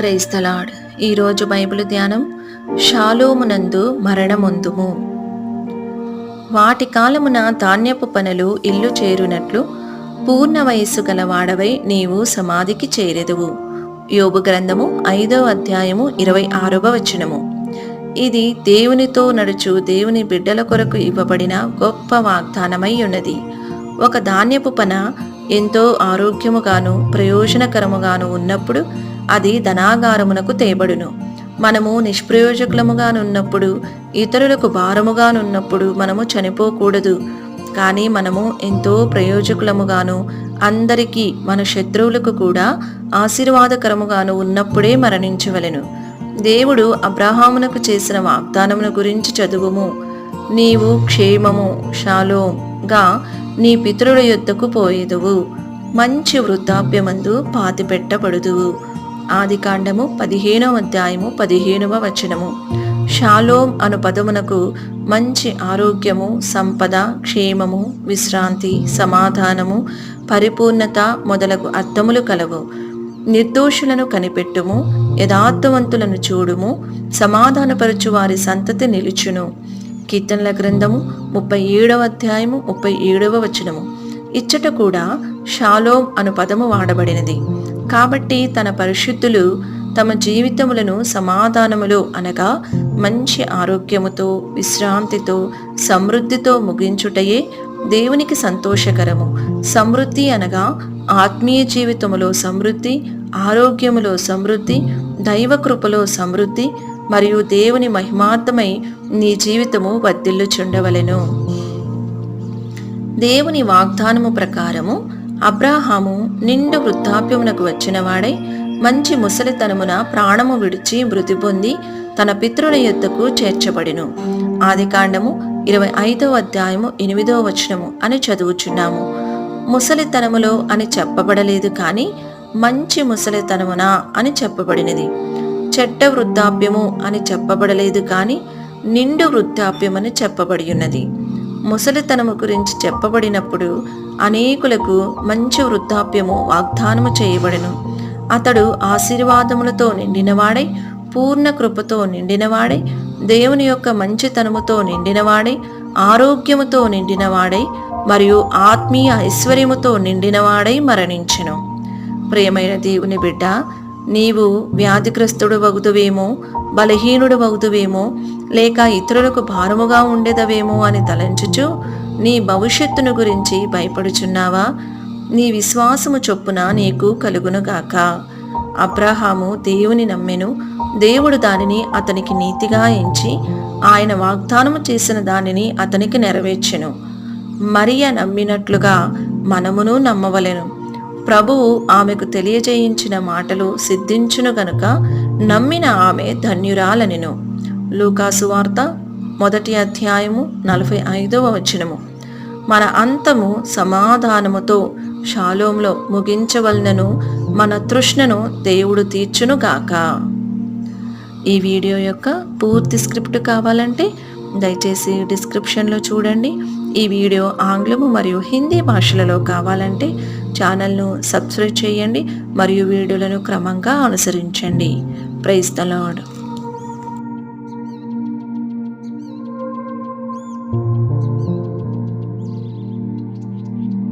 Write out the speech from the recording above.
క్రైస్తలాడ్. ఈరోజు బైబిల్ ధ్యానం షాలోమునందు మరణముందుము. వాటి కాలమున ధాన్యపు పనులు ఇల్లు చేరునట్లు పూర్ణ వయస్సు గలవాడవై నీవు సమాధికి చేరెదువు. యోబు గ్రంథము ఐదవ అధ్యాయము ఇరవై ఆరవ వచనము. ఇది దేవునితో నడుచు దేవుని బిడ్డల కొరకు ఇవ్వబడిన గొప్ప వాగ్దానమై ఉన్నది. ఒక ధాన్యపు పన ఎంతో ఆరోగ్యముగాను ప్రయోజనకరముగాను ఉన్నప్పుడు అది ధనాగారమునకు తేబడును. మనము నిష్ప్రయోజకులముగానున్నప్పుడు ఇతరులకు భారముగానున్నప్పుడు మనము చనిపోకూడదు. కానీ మనము ఎంతో ప్రయోజకులముగాను అందరికీ మన శత్రువులకు కూడా ఆశీర్వాదకరముగాను ఉన్నప్పుడే మరణించవలెను. దేవుడు అబ్రహామునకు చేసిన వాగ్దానమును గురించి చదువుము. నీవు క్షేమము షాలోగా నీ పితరుల యొద్దకు పోయేదువు. మంచి వృద్ధాప్యమందు పాతిపెట్టబడుదువు. ఆది కాండము పదిహేనవ అధ్యాయము పదిహేనవ వచనము. షాలోం అను పదమునకు మంచి ఆరోగ్యము సంపద క్షేమము విశ్రాంతి సమాధానము పరిపూర్ణత మొదలగు అర్థములు కలవు. నిర్దోషులను కనిపెట్టుము యథార్థవంతులను చూడుము సమాధానపరచు వారి సంతతి నిలుచును. కీర్తనల గ్రంథము ముప్పై ఏడవ అధ్యాయము ముప్పై ఏడవ వచనము. ఇచ్చట కూడా షాలోం అను పదము వాడబడినది. కాబట్టి తన పరిశుద్ధులు తమ జీవితములను సమాధానములో అనగా మంచి ఆరోగ్యముతో విశ్రాంతితో సమృద్ధితో ముగించుటయే దేవునికి సంతోషకరము. సమృద్ధి అనగా ఆత్మీయ జీవితములో సమృద్ధి ఆరోగ్యములో సమృద్ధి దైవ కృపలో సమృద్ధి మరియు దేవుని మహిమార్థమై నీ జీవితము వర్ధిల్లుచుండవలెను. దేవుని వాగ్దానము ప్రకారము అబ్రాహాము నిండు వృద్ధాప్యమునకు వచ్చినవాడై మంచి ముసలితనమున ప్రాణము విడిచి మృతి పొంది తన పితృల యొద్దకు చేర్చబడిను. ఆదికాండము ఇరవై ఐదవ అధ్యాయము ఎనిమిదవ వచనము అని చదువుచున్నాము. ముసలితనములో అని చెప్పబడలేదు కానీ మంచి ముసలితనమున అని చెప్పబడినది. చెడ్డ వృద్ధాప్యము అని చెప్పబడలేదు కానీ నిండు వృద్ధాప్యమని చెప్పబడి ఉన్నది ముసలితనము గురించి చెప్పబడినప్పుడు అనేకులకు మంచి వృద్ధాప్యము వాగ్దానము చేయబడెను. అతడు ఆశీర్వాదములతో నిండినవాడై పూర్ణ కృపతో నిండినవాడై దేవుని యొక్క మంచితనముతో నిండినవాడై ఆరోగ్యముతో నిండినవాడై మరియు ఆత్మీయ ఐశ్వర్యముతో నిండినవాడై మరణించెను. ప్రియమైన దేవుని బిడ్డ నీవు వ్యాధిగ్రస్తుడు వగుదువేమో బలహీనుడు వగుదువేమో లేక ఇతరులకు భారముగా ఉండేదవేమో అని తలంచుచు నీ భవిష్యత్తును గురించి భయపడుచున్నావా? నీ విశ్వాసము చొప్పున నీకు కలుగునుగాక. అబ్రహాము దేవుని నమ్మెను. దేవుడు దానిని అతనికి నీతిగా ఎంచి ఆయన వాగ్దానము చేసిన దానిని అతనికి నెరవేర్చెను. మరియ నమ్మినట్లుగా మనమును నమ్మవలెను. ప్రభువు ఆమెకు తెలియజేయించిన మాటలు సిద్ధించును గనుక నమ్మిన ఆమె ధన్యురాలనెను. లూకాసు వార్త మొదటి అధ్యాయము నలభై ఐదవ వచనము. మన అంతము సమాధానముతో షాలోంలో ముగించవలనను మన తృష్ణను దేవుడు తీర్చునుగాక ఈ వీడియో యొక్క పూర్తి స్క్రిప్ట్ కావాలంటే దయచేసి డిస్క్రిప్షన్లో చూడండి. ఈ వీడియో ఆంగ్లము మరియు హిందీ భాషలలో కావాలంటే ఛానల్ను సబ్స్క్రైబ్ చేయండి మరియు వీడియోలను క్రమంగా అనుసరించండి. Praise the